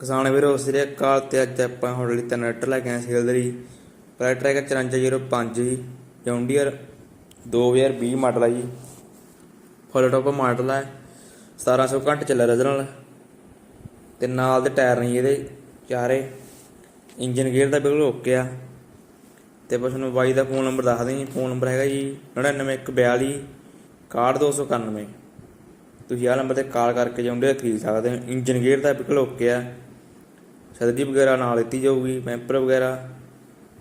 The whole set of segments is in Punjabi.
ਕਿਸਾਨ ਵੀਰੋ, ਸ੍ਰੀ ਅਕਾਲ ਤੇ ਅੱਜ ਆਪਾਂ ਹੁਣ ਲਈ ਟਰੈਕਟਰ ਲੈ ਕੇ ਆਏ ਸੇਲ ਦੇ ਲਈ ਪਹਿਲਾ ਟਰੈਕਟਰ 5405 ਜੀ, ਜੌਂਡੀਅਰ 2020 ਮਾਡਲ ਆ ਜੀ। ਫੁੱਲ ਟੌਪ ਮਾਡਲ ਹੈ 1700 ਘੰਟੇ ਚੱਲਿਆ ਰੀਜਨਲ ਤੇ ਨਾਲ ਦੇ ਟਾਇਰ ਨਹੀਂ ਇਹਦੇ ਚਾਰੇ। ਇੰਜਨ ਗੇਅਰ ਦਾ ਬਿਲਕੁਲ ਓਕੇ ਆ। ਤੇ ਬਸ ਤੁਹਾਨੂੰ ਬਾਈ ਦਾ ਫੋਨ ਨੰਬਰ ਦੱਸ ਦਿੰਦੀ ਫੋਨ ਨੰਬਰ ਹੈਗਾ ਜੀ 99142 61291 ਤੁਸੀਂ ਆਹ ਨੰਬਰ ਤੇ ਕਾਲ ਕਰਕੇ ਜਾਉਂਦੇ ਖਰੀਦ ਸਕਦੇ ਹੋ। ਇੰਜਨ ਗੇਅਰ ਦਾ ਬਿਲਕੁਲ ਓਕੇ ਆ। ਸਦਰੀ ਵਗੈਰਾ ਨਾਲ ਦਿੱਤੀ ਜਾਊਗੀ ਮੈਂਪਰ ਵਗੈਰਾ,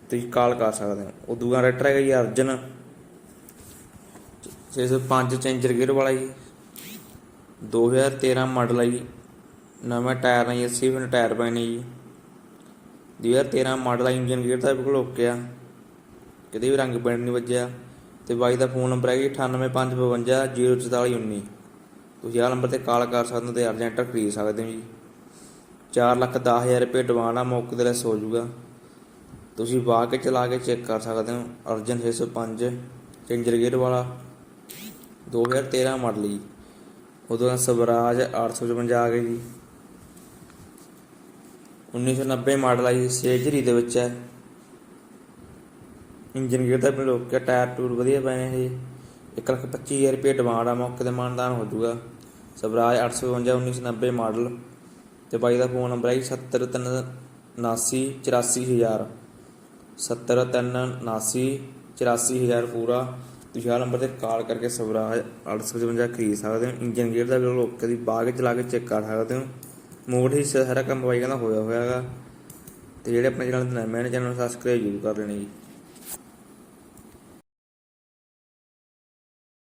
ਤੁਸੀਂ ਕਾਲ ਕਰ ਸਕਦੇ ਹੋ। ਉਹ ਦੂਆ ਰੈਟਰ ਹੈਗਾ ਜੀ ਅਰਜਨ। 605 ਚੇਂਜਰ ਗੇਅਰ ਵਾਲਾ ਜੀ। 2013 ਮਾਡਲ ਹੈ ਜੀ। ਨਵਾਂ ਟਾਇਰ ਨੇ 80 ਫਿਟ ਟਾਇਰ ਪਏ ਨੇ ਜੀ 2013 ਮਾਡਲ ਹੈ ਇੰਜਨ ਗੇਅਰ ਦਾ ਬਿਲਕੁਲ ਓਕੇ ਆ। ਕਿਤੇ ਵੀ ਰੰਗ ਪੈਂਟ ਨਹੀਂ ਵੱਜਿਆ। ਤੇ ਬਾਈ ਦਾ ਫੋਨ ਨੰਬਰ ਹੈ ਜੀ 98552 04419 ਤੁਸੀਂ ਆਹ ਨੰਬਰ ਤੇ ਕਾਲ ਕਰ ਸਕਦੇ ਹੋ ਤੇ ਅਰਜੈਂਟ ਖਰੀਦ ਸਕਦੇ ਹੋ ਜੀ। 4 ਲੱਖ 10000 ਰੁਪਏ ਡਿਮਾਂਡ ਆ, ਮੌਕੇ ਤੇ ਲੈਸ ਹੋ ਜਾਊਗਾ ਤੁਸੀਂ ਵਾਹ ਕੇ ਚਲਾ ਕੇ ਚੈੱਕ ਕਰ ਸਕਦੇ ਹੋ, ਅਰਜਨ 605 ਚੇਂਜਰ ਗੇਅਰ ਵਾਲਾ 2013 ਮਾਡਲ ਜੀ। ਉਦੋਂ ਦਾ ਸਵਰਾਜ 855 ਆ ਗਈ ਜੀ। 1990 ਮਾਡਲ ਆ ਜੀ, ਸੇਜਰੀ ਦੇ ਵਿੱਚ ਹੈ। ਇੰਜਨ ਗੇਅਰ ਦਾ ਵੀ ਲੋਕ ਟਾਇਰ ਟੂਰ ਵਧੀਆ ਪਏ ਨੇ ਇਹ। 1 ਲੱਖ 25000 ਰੁਪਏ ਡਿਮਾਂਡ ਆ, ਮੌਕੇ ਤੇ ਮਾਨਦਾਨ ਹੋ ਜਾਊਗਾ ਸਵਰਾਜ 855 1990 ਮਾਡਲ ਤੇ ਬਾਈ ਦਾ ਫੋਨ ਨੰਬਰ ਹੈ 70379 84000 70379 84000 ਪੂਰਾ। ਤੁਸੀਂ ਆਹ ਨੰਬਰ ਤੇ ਕਾਲ ਕਰਕੇ ਸਵਰਾਜ 855 ਖਰੀਦ ਸਕਦੇ ਹੋ। ਇੰਜਨ ਗੇਅਰ ਦਾ ਬਿਲਕੁਲ ਓਕੇ ਦੀ ਬਾਗ ਚਲਾ ਕੇ ਚੈੱਕ ਕਰ ਸਕਦੇ ਹੋ। ਮੋੜ ਹੀ ਸਾਰਾ ਕੰਮ ਬਾਈ ਕਹਿੰਦਾ ਹੋਇਆ ਹੋਇਆਗਾ ਤੇ ਜਿਹੜੇ ਆਪਣੇ ਚੈਨਲ ਤੇ ਨਵੇਂ ਨੇ ਚੈਨਲ ਨੂੰ ਸਬਸਕ੍ਰਾਈਬ ਜ਼ਰੂਰ ਕਰ ਲੈਣੇ ਜੀ।